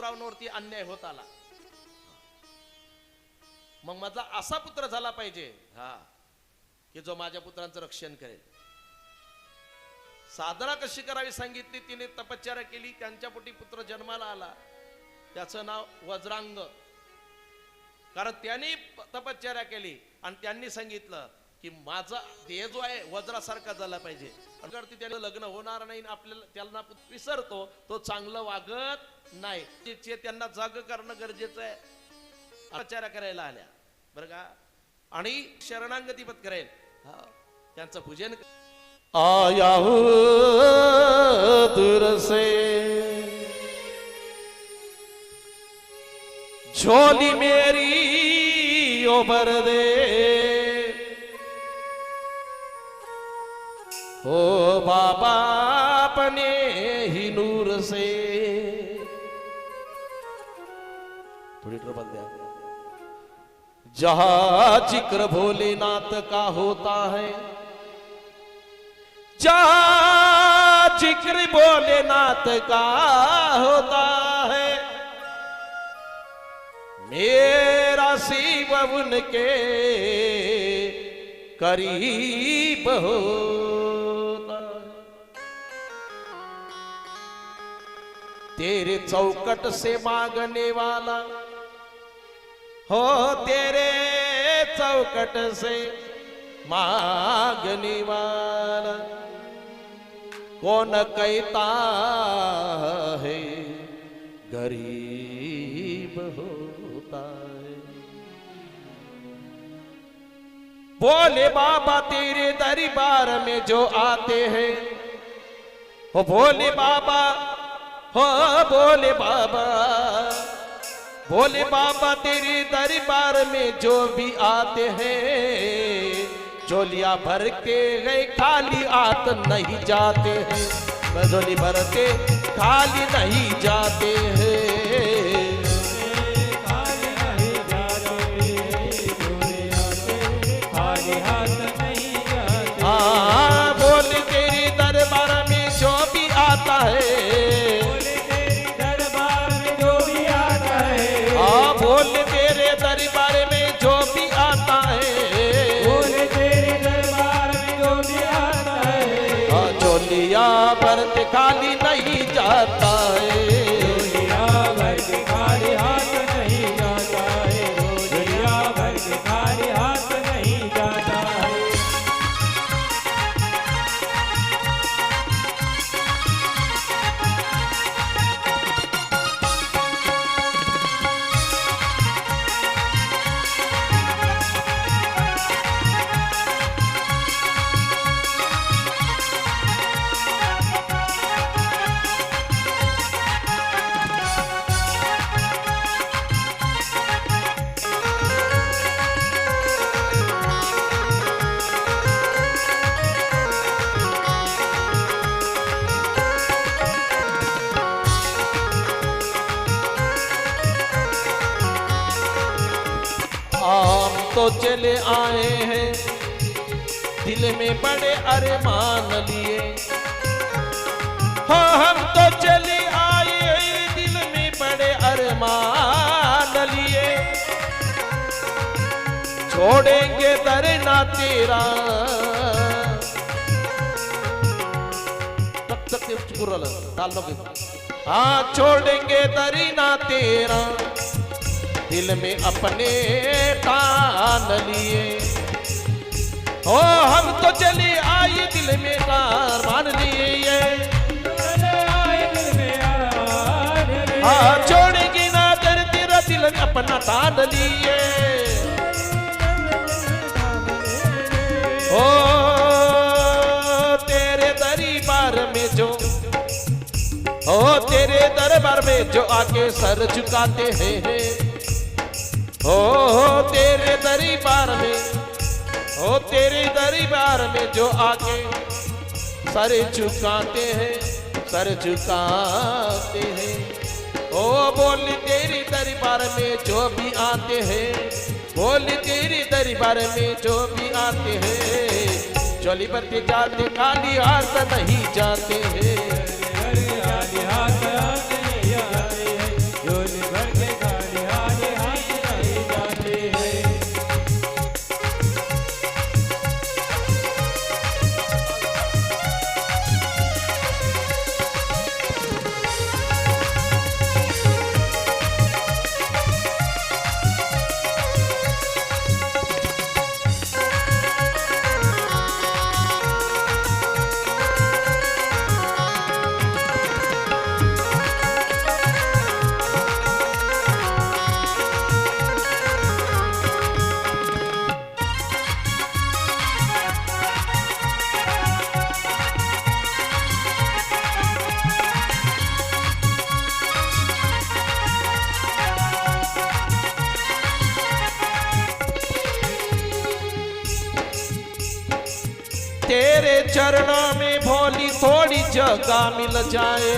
पुत्रांवरती अन्याय होत आला. मग माझा असा पुत्र झाला पाहिजे हा की जो माझ्या पुत्रांचं रक्षण करेल. साधना कशी करावी सांगितली तिने तपश्चर्या केली त्यांच्या पोटी पुत्र जन्माला आला. त्याचं नाव वज्रांग. कारण त्यांनी तपश्चर्या केली आणि त्यांनी सांगितलं की माझा देह जो आहे वज्रासारखा झाला पाहिजे. त्याने लग्न होणार नाही आपल्याला त्यांना विसरतो तो चांगलं वागत नाही. त्यांना जाग करणं गरजेचं आहे. तपश्चर्या करायला आल्या. बरं का? आणि शरणांगती पत्करेल त्यांचं पूजन आया दुरसे झोली मेरी ओबर दे. हो बाबा अपने ही नूर से। थोड़ी ट्रबल दिया जहाँ ज़िक्र भोलेनाथ का होता है, जहाँ ज़िक्र भोलेनाथ का होता है, मेरा शिव उनके करीब होता तेरे चौकट से मांगने वाला। हो तेरे चौकट से मांगने वाला। कौन कहता है, गरीब होता है। बोले, बाबा तेरे दरबार में जो आते हैं। हो भोले बाबा हो, बोले बाबा बोले बाबा, तेरे दरबार में जो भी आते हैं, झोलिया भर के गए खाली आत नहीं जाते हैं। झोली भर के खाली नहीं जाते बड़े अरमान लिए। हाँ हम तो चले आए दिल में बड़े अरे मान लिए। छोड़ेंगे दरना तेरा। तक तक चुकून राहिलं. हाँ छोड़ेंगे दरीना तेरा। दिल में अपने ठान लिए। ओ, हम तो चले आए दिल में ठान मान लिए छोड़ेगी ना तेरे तेरा दिल में अपना ठान लिए। ओ, तेरे दरबार में जो, ओ, तेरे दरबार में जो आके सर झुकाते हैं। ओ, तेरे दरबार में ओ तेरे दरबार में जो आके सर झुकाते हैं, सर झुकाते हैं। ओ बोल तेरी दरबार में जो भी आते हैं, बोल तेरी दरबार में जो भी आते हैं। चोली बत्ती जाते खाली हाथ नहीं जाते हैं। जगह मिल जाए।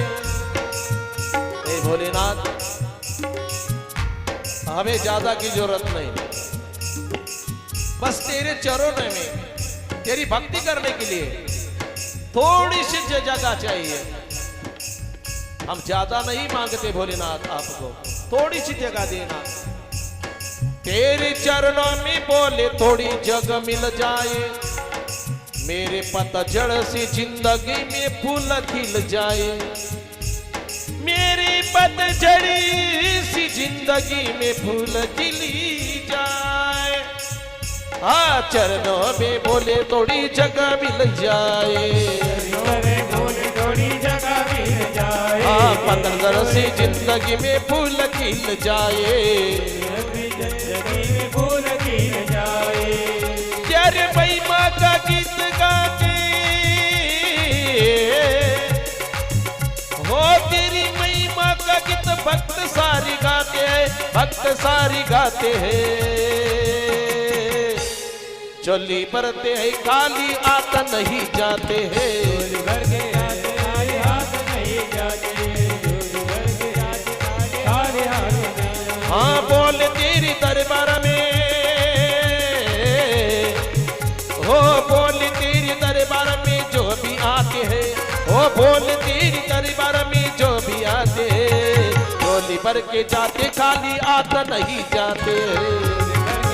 हे भोलेनाथ, हमें ज़्यादा की ज़रूरत नहीं। बस तेरे चरणों में, तेरी भक्ति करने के लिए थोड़ी सी जगह चाहिए। हम ज़्यादा नहीं मांगते भोलेनाथ आपको, थोड़ी सी जगह देना। तेरे चरणों में बोले थोड़ी जगह मिल जाए। मेरे पतझड़ से ज़िंदगी में फूल खिल जाए। मेरी पतझड़ी सी ज़िंदगी में फूल खिली जाए। हाँ चरणों में बोले थोड़ी जगह मिल जाए। हाँ पतझड़ से ज़िंदगी में फूल खिल जाए। अपनी ज़िंदगी में का भक्त सारी गाते हैं भक्त सारी गाते हैं। चोली भरते हैं खाली आता नहीं जाते हैं। भर के आते आए हाथ नहीं जाते हाँ बोल तेरी दरबार में। हो बोल तेरी दरबार में जो भी आते हैं हो बोल भर के जाते खाली आता नहीं जाते भर के जाते।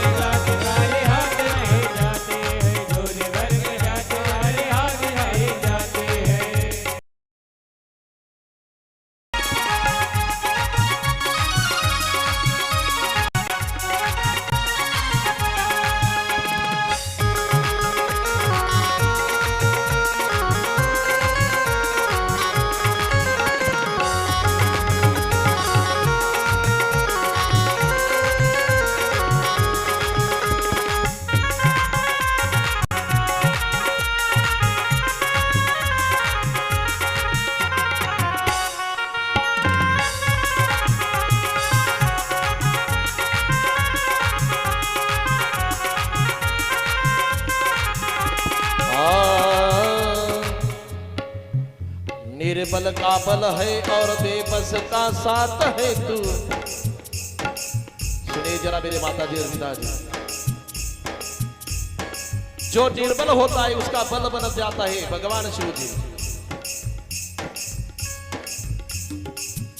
निर्बल का बल है और बेबस का साथ है तू। सुने जरा मेरे माता जी और पिताजी। जो निर्बल होता है, उसका बल बन जाता है, भगवान शिव जी।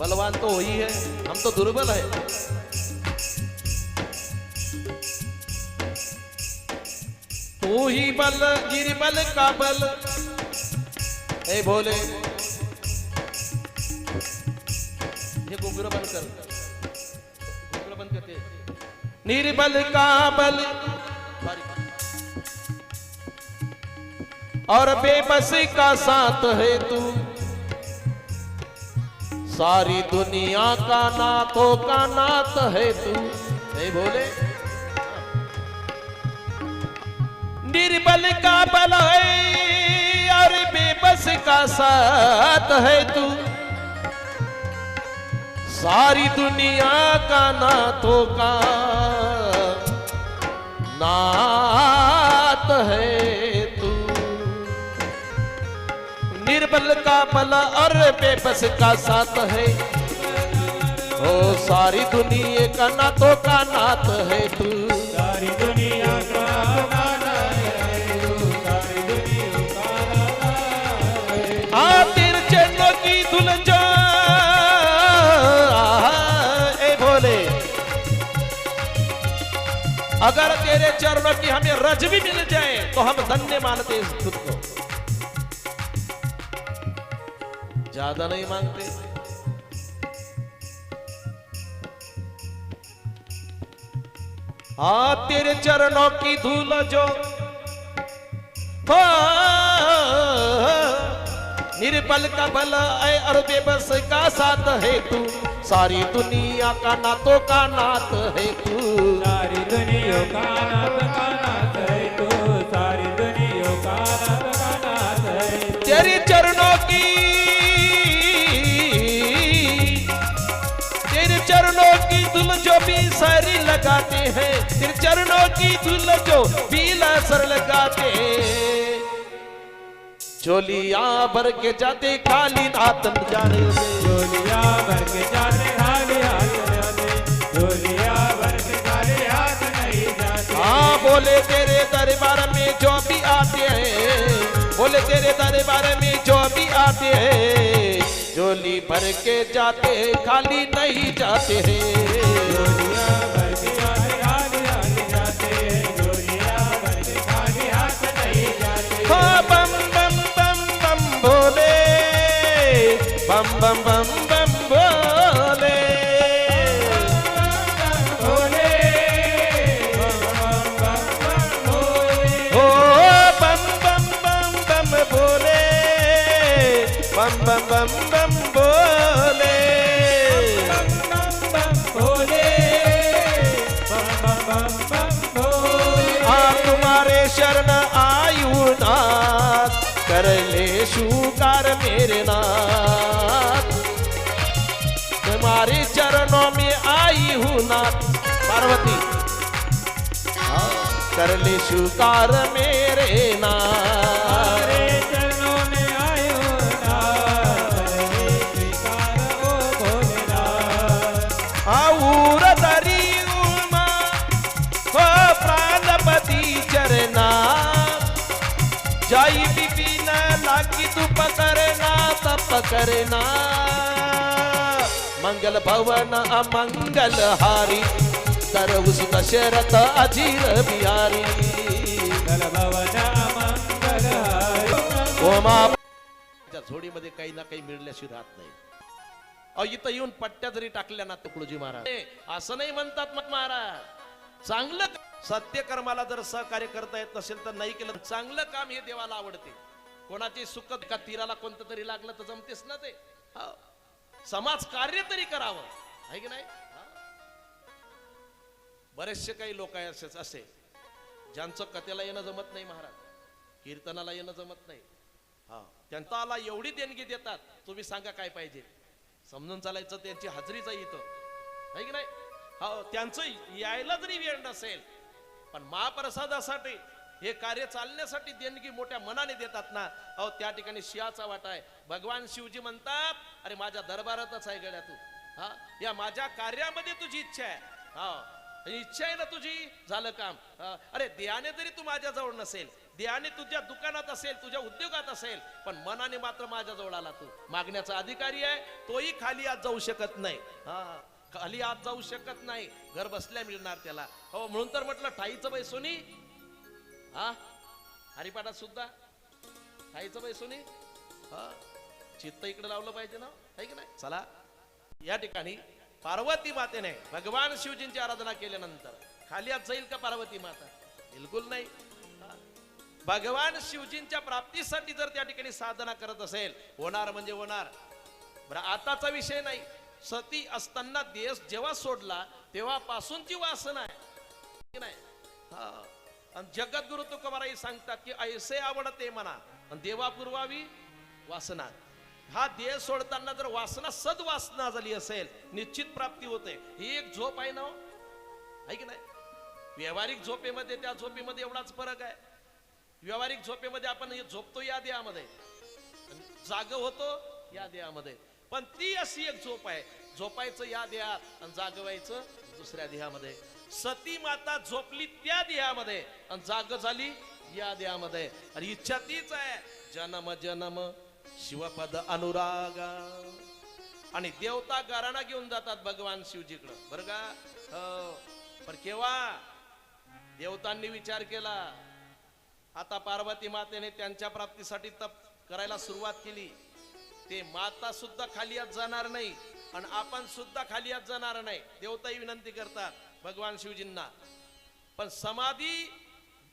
बलवान तो वही है, हम तो दुर्बल है। तू ही बल गिरबल का बल। ए भोले ये बंद कर। बंद करते निर्बल का बल और बेबस का साथ है तू। सारी दुनिया का नाथों का नाथ है तू। नहीं बोले? निर्बल का बल है और बेबस का साथ है तू। सारी दुनिया का नाथों का नात है तू। निर्बल का बल और बेबस का साथ है। ओ सारी दुनिया का है तू। सारी दुनिया का गाना है तू सारी दुनिया का आ तेरे चरणों की धुल अगर तेरे चरणों की हमें रज भी मिल जाए तो हम धन्य मानते इस खुद को। ज़्यादा नहीं मांगते हाँ तेरे चरणों की धूल जो निर्बल का बल है और बेबस का साथ है तू। सारी दुनिया का नातों का नाथ है तू। सारी दुनिया का नाथ का नाथ है तू। सारी दुनिया का नाथ का नाथ है तू। तेरे चरणों की तेरे चरणों की धुल जो भी सारी लगाते हैं तेरे चरणों की धुल जो भी सर लगाते हैं। चोलिया भर के जाते खाली हाथ न जाने। दे झोलिया भर के जाते खाली हाथ जाते झोलिया भर के खाली हाथ नहीं जाते। हाँ बोले तेरे दरबार में जो भी आते हैं बोले तेरे दरबार में जो भी आते हैं झोली भर के जाते खाली नहीं जाते हैं। झोलिया भर बम बम बम बम बोले बम बम बम बम बोले तुम्हारे शरण आयु नाथ, कर ले शुकार मेरे नाथ। तुम्हारे चरणों में आई हूँ नाथ। पार्वती। कर ले स्वीकार मेरे नाथ। करना। मंगल भवन अमंगल हारी। कर उस दशरथ अजीर बिहारी। झोडीमध्ये काही ना काही मिळल्याशिवाय राहत नाही. अहो इथं येऊन पट्ट्या जरी टाकल्या ना तुकडोजी महाराज. असं नाही म्हणतात मग महाराज. चांगलं सत्य कर्माला जर सहकार्य करता येत नसेल तर नाही केलं चांगलं काम हे देवाला आवडते. कोणाची सुखद का तीराला कोणतं तरी लागलं तर जमतेस ना ते? हा. समाज कार्य तरी करावं. आहे की नाही? बरेचसे काही लोक आहे असेच असे. ज्यांचं कथेला येणं जमत नाही महाराज. कीर्तनाला येणं जमत नाही. हा. त्यांच्याला एवढी देणगी देतात तुम्ही सांगा काय पाहिजे? समजून चालायचं त्यांची हजरीच इथं. आहे की नाही? हो त्यांचं यायला जरी वेळ नसेल पण महाप्रसादासाठी हे कार्य चालण्यासाठी देणगी मोठ्या मनाने देतात ना. अहो त्या ठिकाणी शिवाचा वाटा आहे. भगवान शिवजी म्हणतात अरे माझ्या दरबारातच आहे गड्या तू. हा? या माझ्या कार्यामध्ये तुझी इच्छा आहे. हा. इच्छा आहे ना तुझी? झालं काम. अरे देहाने जरी तू माझ्याजवळ नसेल देहाने तुझ्या दुकानात असेल तुझ्या उद्योगात असेल पण मनाने मात्र माझ्याजवळ आला तू. मागण्याचा अधिकारी आहे तोही खाली आज जाऊ शकत नाही. हा. खाली आज जाऊ शकत नाही. घर बसल्या मिळणार त्याला. हो म्हणून तर म्हटलं ठाईचं बाई सोनी हा? हरिपाठात सुद्धा? खायचं बाई सोनी? हा? चित्त इकडे लावलं पाहिजे ना? आहे की नाही? चला. या ठिकाणी पार्वती मातेने भगवान शिवजींची आराधना केल्यानंतर खाली आज जाईल का पार्वती माता? बिलकुल नाही. भगवान शिवजींच्या प्राप्तीसाठी जर त्या ठिकाणी साधना करत असेल होणार म्हणजे होणार. बरं आताचा विषय नाही. सती असताना देश जेव्हा सोडला तेव्हापासूनची वासना आहे. की नाही? हा. आणि जगद्गुरु तुकोबाराई सांगतात की ऐसे आवडते म्हणा आणि देवा पुरवावी वासना. हा देह सोडताना जर वासना सद्वासना झाली असेल निश्चित प्राप्ती होते. ही एक झोप आहे ना हो? आहे की नाही? व्यावहारिक झोपेमध्ये त्या झोपेमध्ये एवढाच फरक आहे. व्यावहारिक झोपेमध्ये आपण हे झोपतो या देहामध्ये. जाग होतो या देहामध्ये. पण ती अशी एक झोप आहे. झोपायचं या देहात आणि जाग व्हायचं दुसऱ्या देहामध्ये. सती माता झोपली त्या देहामध्ये आणि जाग झाली या देहामध्ये. आणि इच्छा तीच आहे जन्म जन्म शिवपद अनुराग. आणि देवता गाराणा घेऊन जातात भगवान शिवजीकडं. बरं का? हो. पण केव्हा? देवतांनी विचार केला. आता पार्वती मातेने त्यांच्या प्राप्तीसाठी तप करायला सुरुवात केली. ते माता सुद्धा खाली जाणार नाही आणि आपण सुद्धा खाली जाणार नाही. देवताही विनंती करतात. भगवान शिवजींना. पण समाधी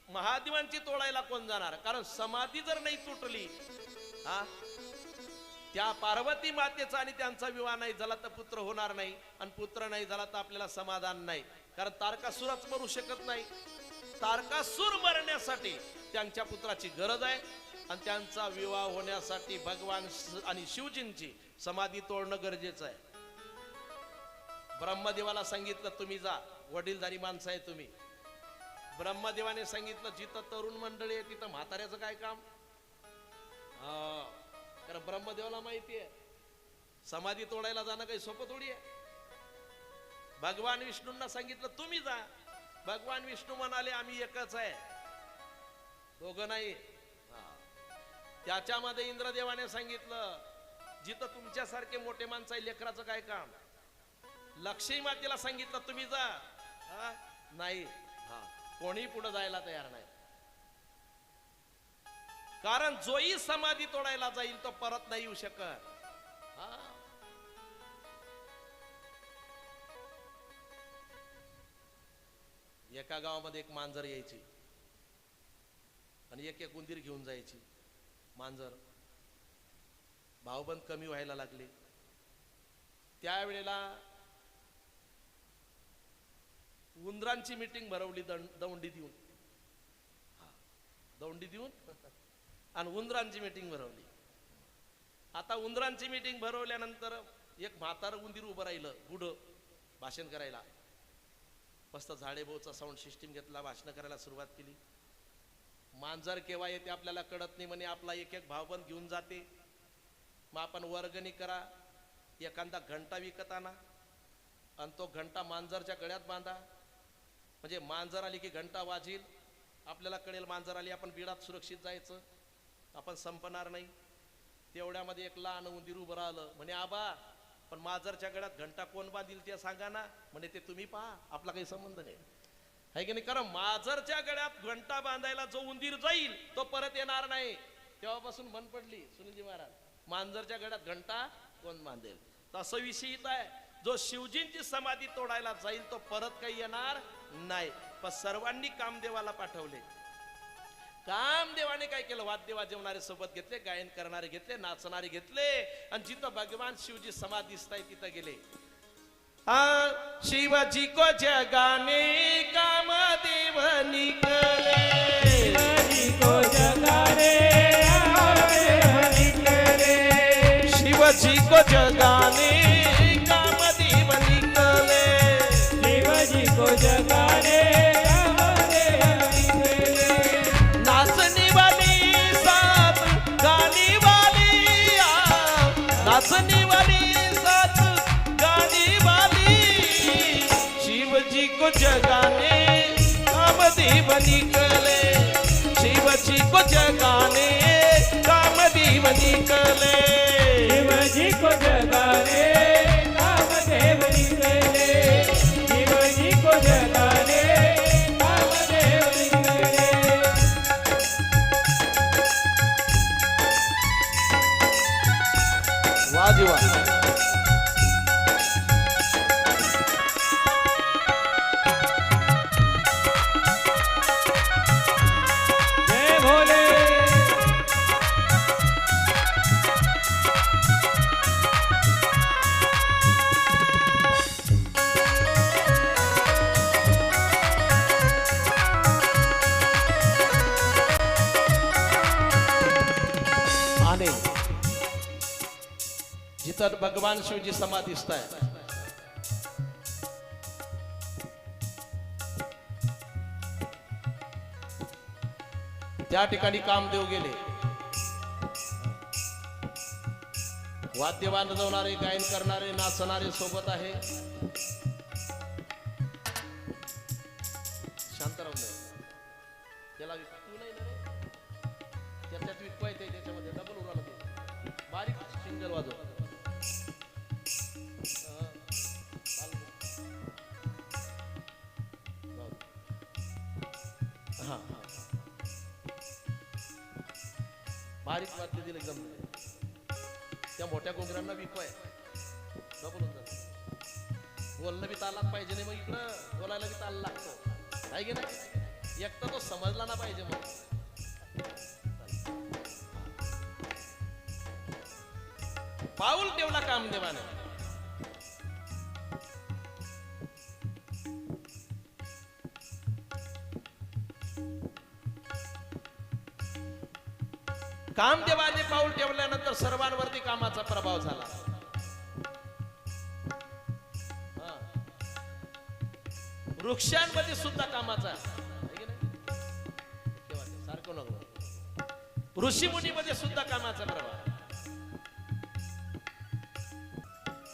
महादेवांची तोडायला कोण जाणार? कारण समाधी जर नाही तुटली हा? त्या पार्वती मातेचा आणि त्यांचा विवाह नाही झाला तर पुत्र होणार नाही. आणि पुत्र नाही झाला तर आपल्याला समाधान नाही. कारण तारकासुरच मरू शकत नाही. तारकासूर मरण्यासाठी त्यांच्या पुत्राची गरज आहे. आणि त्यांचा विवाह होण्यासाठी भगवान आणि शिवजींची समाधी तोडणं गरजेचं आहे. ब्रह्मदेवाला सांगितलं तुम्ही जा. वडीलधारी माणसं आहे तुम्ही. ब्रह्मदेवाने सांगितलं जिथं तरुण मंडळी आहे तिथं म्हाताऱ्याचं काय काम? हा कारण ब्रह्मदेवाला माहिती आहे. समाधी तोडायला जाणं काही सोपं थोडी आहे. भगवान विष्णूंना सांगितलं तुम्ही जा. भगवान विष्णू म्हणाले आम्ही एकच आहे. दोघं नाही. हा. त्याच्यामध्ये इंद्रदेवाने सांगितलं जिथं तुमच्यासारखे मोठे माणसं आहे लेकराचं काय काम? लक्ष्मी मातेला सांगितलं तुम्ही जा. हा? नाही. हा. कोणी पुढे जायला तयार नाही. कारण जोही समाधी तोडायला जाईल तो परत नाही येऊ शकत. हा. एका गावामध्ये एक मांजर यायची. आणि एक एक उंदीर घेऊन जायची. मांजर भावबंद कमी व्हायला लागले. त्यावेळेला उंदरांची मीटिंग भरवली दं- दौंडी देऊन. हा, दौंडी देऊन आणि उंदरांची मीटिंग भरवली. आता उंदरांची मीटिंग भरवल्यानंतर एक म्हातार उंदीर उभं राहिलं गुढ भाषण करायला. मस्त झाडेभोवचा साऊंड सिस्टीम घेतला भाषण करायला सुरुवात केली. मांजर केव्हा येते आपल्याला कळत नाही म्हणे आपला एक एक भावबंद घेऊन जाते. मग आपण वर्गणी करा. एखादा घंटा विकत आणा. आणि तो घंटा मांजरच्या गळ्यात बांधा. म्हणजे मांजर आली की घंटा वाजील. आपल्याला कळेल मांजर आली आपण बिडात सुरक्षित जायचं. आपण संपणार नाही. तेवढ्यामध्ये एक लहान उंदीर उभं राहिलं. म्हणे आबा पण मांजरच्या गळ्यात घंटा कोण बांधील ते सांगा ना. म्हणे ते तुम्ही पहा आपला काही संबंध नाही. आहे की नाही? कारण मांजरच्या गळ्यात घंटा बांधायला जो उंदीर जाईल तो परत येणार नाही. तेव्हापासून मन पडली सुनीलजी महाराज. मांजरच्या गळ्यात घंटा कोण बांधेल? तसं विषयीत आहे. जो शिवजींची समाधी तोडायला जाईल तो परत काही येणार नाही पण सर्वांनी कामदेवाला पाठवले. कामदेवाने काय केलं? वाद्य वाजवणारे सोबत घेतले गायन करणारे घेतले नाचणारे घेतले आणि जिथं भगवान शिवजी समाधी दिसताय तिथं गेले. हाँ शिवजी को जगाने कामदेव निकले. शिवाजी को जगाने कामदेव निकले. शिवजी को जगाने को जगाने कामदेव निकले। शिव जी को जगाने कामदेव निकले। इथं भगवान शिवजी समाधीस्थ आहे त्या ठिकाणी कामदेव गेले. वाद्य वाजवणारे गायन करणारे नाचणारे सोबत आहे. बारीक वाद्य दिलं एकदम. त्या मोठ्या गोंगरांना विकवाय डबल बोलणं बी तालात पाहिजे नाही मग इकडं बोलायला बी ताल लागतो. नाही की नाही? एकटा तो समजला ना पाहिजे मग. पाऊल ठेवला कामदेवाने कामदेवाने पाऊल ठेवल्यानंतर सर्वांवरती कामाचा प्रभाव झाला. हा. वृक्षांमध्ये सुद्धा कामाचा सारखं नको. ऋषीमुनीमध्ये सुद्धा कामाचा प्रभाव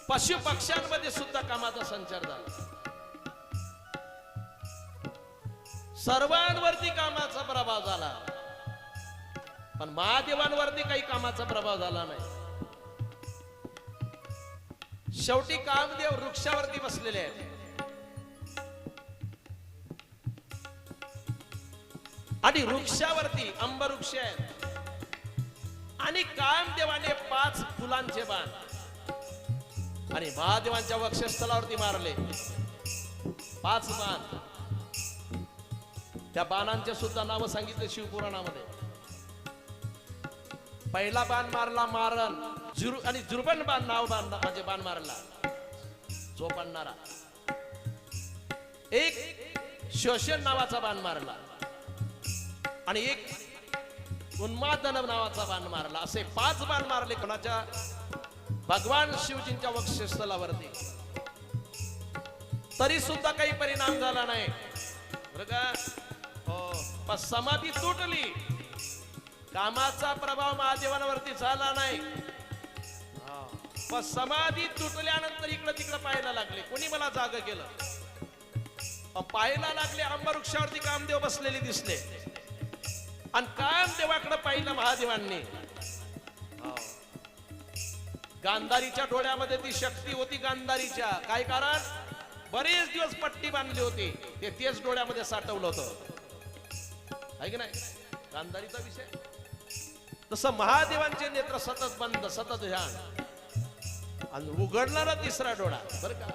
पशु पक्ष्यांमध्ये सुद्धा कामाचा संचार झाला. सर्वांवरती कामाचा प्रभाव झाला. पण महादेवांवरती काही कामाचा प्रभाव झाला नाही. शेवटी कामदेव वृक्षावरती बसलेले आहेत. आणि वृक्षावरती अंबवृक्ष आहेत. आणि कामदेवाने पाच फुलांचे बाण. आणि महादेवांच्या वक्षस्थलावरती मारले. पाच बाण. त्या बाणांचे सुद्धा नाव सांगितले शिवपुराणामध्ये. पहिला बाण मारला मारण जुर आणि जुर्बन बाण नाव बांधला म्हणजे बाण मारला. झोपणणारा एक शोषण नावाचा बाण मारला. आणि एक उन्मादन नावाचा बाण मारला. असे पाच बाण मारले कोणाच्या? भगवान शिवजींच्या वक्षस्थलावरती. तरी सुद्धा काही परिणाम झाला नाही. बरं का? हो. समाधी तुटली. कामाचा प्रभाव महादेवांवरती झाला नाही. पण समाधी तुटल्यानंतर इकडं तिकडं पाहायला लागले. कोणी मला जाग केलं? पाहायला लागले आंबवृक्षावरती कामदेव बसलेले दिसले. आणि कामदेवाकडे पाहिलं महादेवांनी. गांधारीच्या डोळ्यामध्ये ती शक्ती होती गांधारीच्या. काय कारण? बरेच दिवस पट्टी बांधली होती. ते तेच डोळ्यामध्ये साठवलं होतं. आहे की नाही? गांधारीचा विषय? तसं महादेवांचे नेत्र सतत बंद सतत ध्यान. आणि उघडणारा तिसरा डोळा बर का?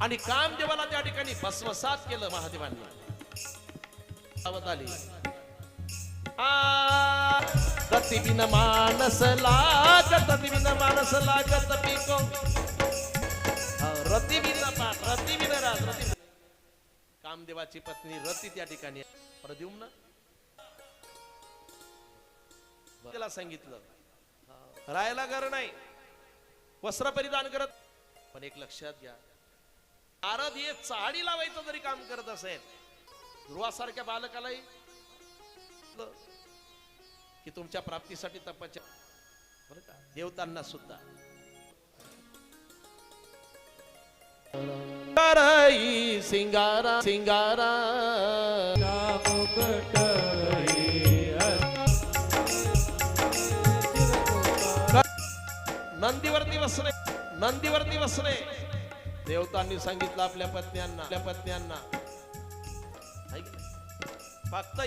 आणि कामदेवाला त्या ठिकाणी भस्मसात केलं महादेवांनी. सावध आली. आ, मानस लागत रतिबिन मानस लागत पिको. रतिबिन रतिबिन राज रतिबिन कामदेवाची पत्नी रती त्या ठिकाणी प्रद्युम्न त्याला सांगितलं. राहायला घर नाही. वस्त्र परिधान करत. पण एक लक्षात घ्या. नारद हे चाळी लावायचं जरी काम करत असेल ध्रुवासारख्या बालकालाही की तुमच्या प्राप्तीसाठी तपाच्या. का? देवतांना सुद्धा. करई सिंगारा. सिंगारा नंदीवरती बसले नंदीवरती बसले देवतांनी सांगितलं आपल्या पत्न्यांना आपल्या पत्न्यांना. फक्त